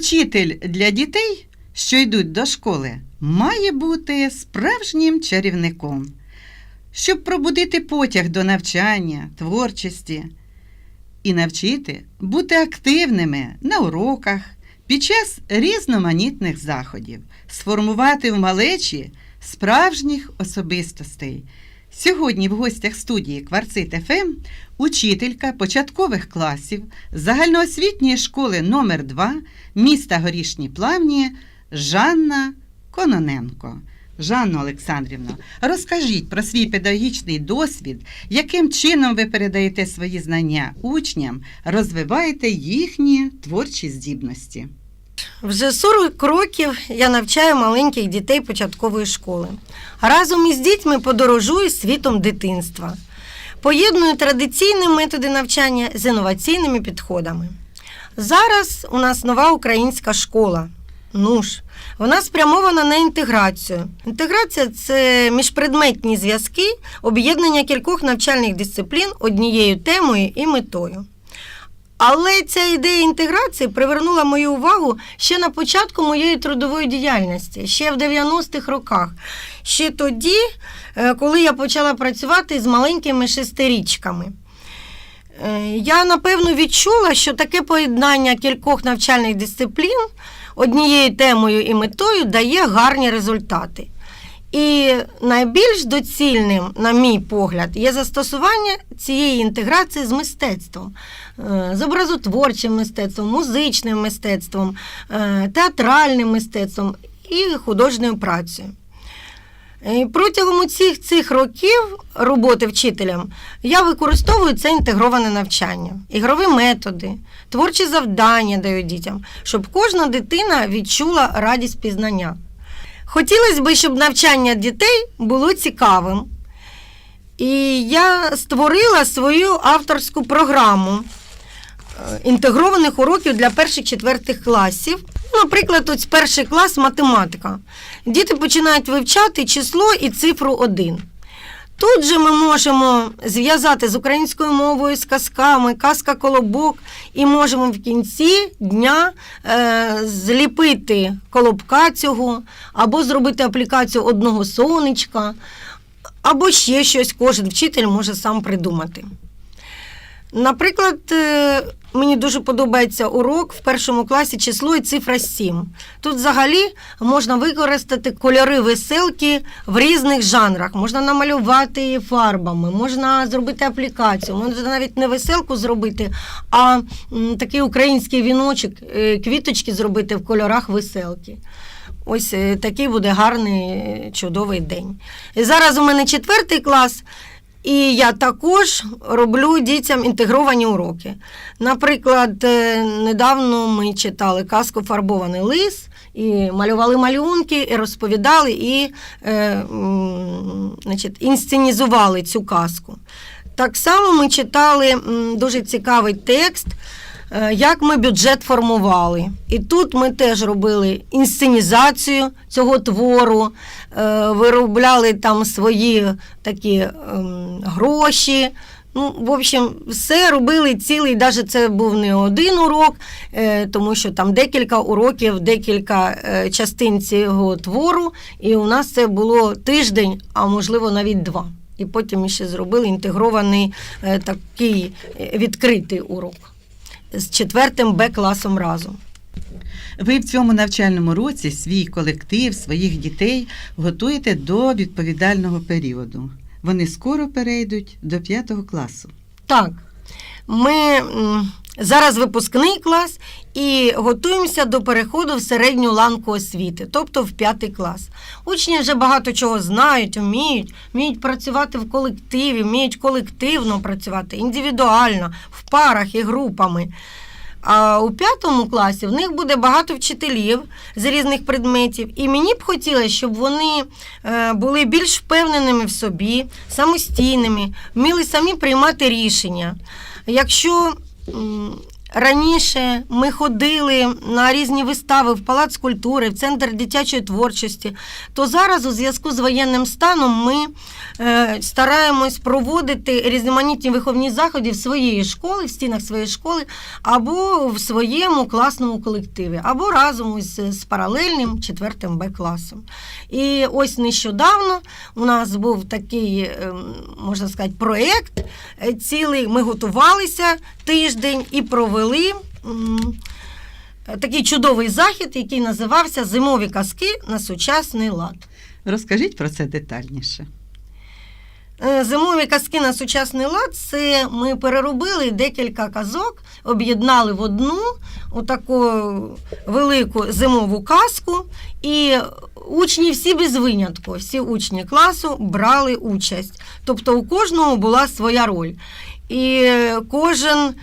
Учитель для дітей, що йдуть до школи, має бути справжнім чарівником, щоб пробудити потяг до навчання, творчості і навчити бути активними на уроках під час різноманітних заходів, сформувати в малечі справжніх особистостей. Сьогодні в гостях студії Кварцит ФМ учителька початкових класів загальноосвітньої школи номер 2 міста Горішні Плавні Жанна Кононенко. Жанна Олександрівна, розкажіть про свій педагогічний досвід, яким чином ви передаєте свої знання учням, розвиваєте їхні творчі здібності. Вже 40 років я навчаю маленьких дітей початкової школи. Разом із дітьми подорожую світом дитинства. Поєдную традиційні методи навчання з інноваційними підходами. Зараз у нас нова українська школа. НУШ. Вона спрямована на інтеграцію. Інтеграція це міжпредметні зв'язки, об'єднання кількох навчальних дисциплін однією темою і метою. Але ця ідея інтеграції привернула мою увагу ще на початку моєї трудової діяльності, ще в 90-х роках. Ще тоді, е, коли я почала працювати з маленькими шестирічками. Е, Я напевно відчула, що таке поєднання кількох навчальних дисциплін однією темою і метою дає гарні результати. І найбільш доцільним, на мій погляд, є застосування цієї інтеграції з мистецтвом, Е, з образотворчим мистецтвом, музичним мистецтвом, е, театральним мистецтвом і художньою працею. І Протягом цих цих років роботи вчителем я використовую це інтегроване навчання, ігрові методи, творчі завдання даю дітям, щоб кожна дитина відчула радість пізнання. Хотілося б, щоб навчання дітей було цікавим. І я створила свою авторську програму е, інтегрованих уроків для перших четвертих класів. Ну, Наприклад, ось перший клас математика. Діти починають вивчати число і цифру 1. Тут же ми можемо зв'язати з українською мовою, з казками, казка колобок, і можемо в кінці дня е, зліпити колобка цього, або зробити аплікацію одного сонечка, або ще щось кожен вчитель може сам придумати. Наприклад, е, мені дуже подобається урок в першому класі число і цифра 7. Тут взагалі можна використати кольори веселки в різних жанрах. Можна намалювати її фарбами, можна зробити аплікацію, можна навіть не веселку зробити, а такий український віночок, е, квіточки зробити в кольорах веселки. Ось е, такий буде гарний, е, чудовий день. І зараз у мене четвертий клас. І я також роблю дітям інтегровані уроки. Наприклад, е, недавно ми читали казку Фарбований лис і малювали малюнки, і розповідали, і е, значить, інсценізували цю казку. Так само ми читали дуже цікавий текст. Е, Як ми бюджет формували. І тут ми теж робили інсценізацію цього твору, е, виробляли там свої такі ем, гроші. Ну, в общем, все робили цілий, навіть це був не один урок, е, тому що там декілька уроків, декілька частин цього твору, і у нас це було тиждень, а можливо навіть два. І потім ще зробили інтегрований такий відкритий урок з четвертим Б класом разом. Ви в цьому навчальному році свій колектив, своїх дітей готуєте до відповідального періоду. Вони скоро перейдуть до п'ятого класу. Так, ми зараз випускний клас і готуємося до переходу в середню ланку освіти, тобто в п'ятий клас. Учні вже багато чого знають, вміють, вміють працювати в колективі, вміють колективно працювати, індивідуально, в парах і групами. А у п'ятому класі в них буде багато вчителів з різних предметів, і мені б хотілося, щоб вони е, були більш впевненими в собі, самостійними, вміли самі приймати рішення. Якщо 嗯。Раніше ми ходили на різні вистави в Палац культури, в Центр дитячої творчості, то зараз у зв'язку з воєнним станом ми е, стараємось проводити різноманітні виховні заходи в своєї школи, в стінах своєї школи, або в своєму класному колективі, або разом із з паралельним 4 Б класом. І ось нещодавно у нас був такий, ем, можна сказати, проєкт е, цілий. Ми готувалися тиждень і провели м, такий чудовий захід, який називався Зимові казки на сучасний лад. Розкажіть про це детальніше. Е, Зимові казки на сучасний лад це ми переробили декілька казок, об'єднали в одну отаку велику зимову казку, і учні всі без винятку, всі учні класу брали участь. Тобто у кожного була своя роль. І кожен